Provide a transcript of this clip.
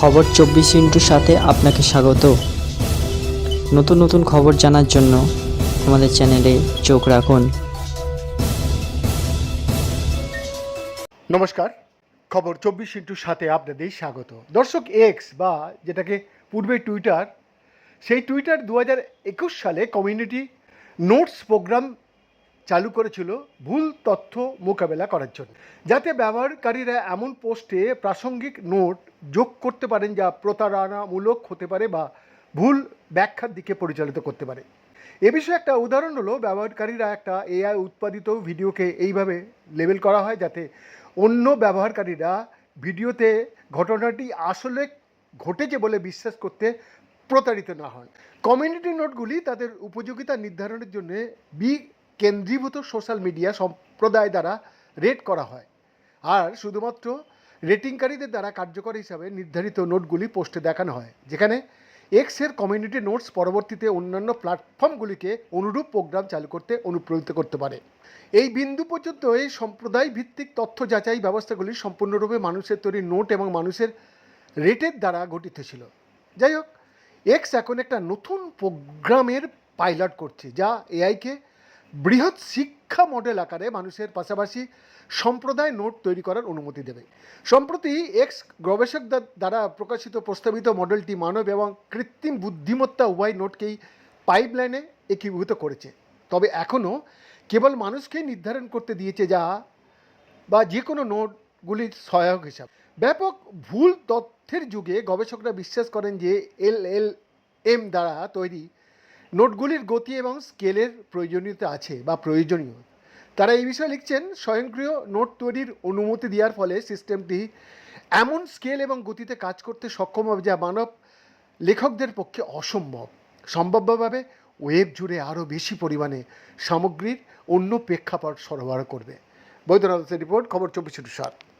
খবর চব্বিশ ইন্টুর সাথে আপনাকে স্বাগত। নতুন নতুন খবর জানার জন্য আমাদের চ্যানেলে চোখ রাখুন। নমস্কার, খবর চব্বিশ ইন্টুর সাথে আপনাদের স্বাগত। দর্শক এক্স বা যেটাকে পূর্বে টুইটার সেই টুইটার দু একুশ সালে কমিউনিটি নোটস প্রোগ্রাম চালু করেছিল ভুল তথ্য মোকাবেলা করার জন্য। যাতে ব্যবহারকারীরা এমন পোস্টে প্রাসঙ্গিক নোট যোগ করতে পারেন যা প্রতারণামূলক হতে পারে বা ভুল ব্যাখ্যার দিকে পরিচালিত করতে পারে। এ বিষয়ে একটা উদাহরণ হলো, ব্যবহারকারীরা একটা এআই উৎপাদিত ভিডিওকে এইভাবে লেবেল করা হয় যাতে অন্য ব্যবহারকারীরা ভিডিওতে ঘটনাটি আসলে ঘটেছে বলে বিশ্বাস করতে প্রতারিত না হন। কমিউনিটি নোটগুলি তাদের উপযোগিতা নির্ধারণের জন্য বি কেন্দ্রীভূত সোশ্যাল মিডিয়া সম্প্রদায় দ্বারা রেট করা হয়। আর শুধুমাত্র রেটিংকারীদের দ্বারা কার্যকর হিসাবে নির্ধারিত নোটগুলি পোস্টে দেখানো হয়, যেখানে এক্সের কমিউনিটি নোটস পরবর্তীতে অন্যান্য প্ল্যাটফর্মগুলিকে অনুরূপ প্রোগ্রাম চালু করতে অনুপ্রাণিত করতে পারে। এই বিন্দু পর্যন্ত এই সম্প্রদায় ভিত্তিক তথ্য যাচাই ব্যবস্থাগুলি সম্পূর্ণরূপে মানুষের তৈরি নোট এবং মানুষের রেটের দ্বারা গঠিত ছিল। যাই হোক এক্স এখন একটা নতুন প্রোগ্রামের পাইলট করছে, যা এআইকে বৃহৎ শিক্ষা মডেল আকারে মানুষের পাশাপাশি সম্প্রদায় নোট তৈরি করার অনুমতি দেবে। সম্প্রতি এক্স গবেষকদের দ্বারা প্রকাশিত প্রস্তাবিত মডেলটি মানব এবং কৃত্রিম বুদ্ধিমত্তা উভয় নোটকেই পাইপলাইনে একীভূত করেছে। তবে এখনও কেবল মানুষকেই নির্ধারণ করতে দিয়েছে যা, বা যে কোনো নোটগুলির সহায়ক হিসাবে। ব্যাপক ভুল তথ্যের যুগে গবেষকরা বিশ্বাস করেন যে এল এল এম দ্বারা তৈরি নোটগুলির গতি এবং স্কেলের প্রয়োজনীয়তা আছে বা প্রয়োজনীয়। তারা এই বিষয়ে লিখছেন, স্বয়ংক্রিয় নোট তৈরির অনুমতি দেওয়ার ফলে সিস্টেমটি এমন স্কেল এবং গতিতে কাজ করতে সক্ষম হবে যা মানব লেখকদের পক্ষে অসম্ভব। সম্ভাব্যভাবে ওয়েব জুড়ে আরও বেশি পরিমাণে সামগ্রীর অন্য প্রেক্ষাপট সরবরাহ করবে। বৈদ্যনাথের রিপোর্ট, খবর চব্বিশ সাত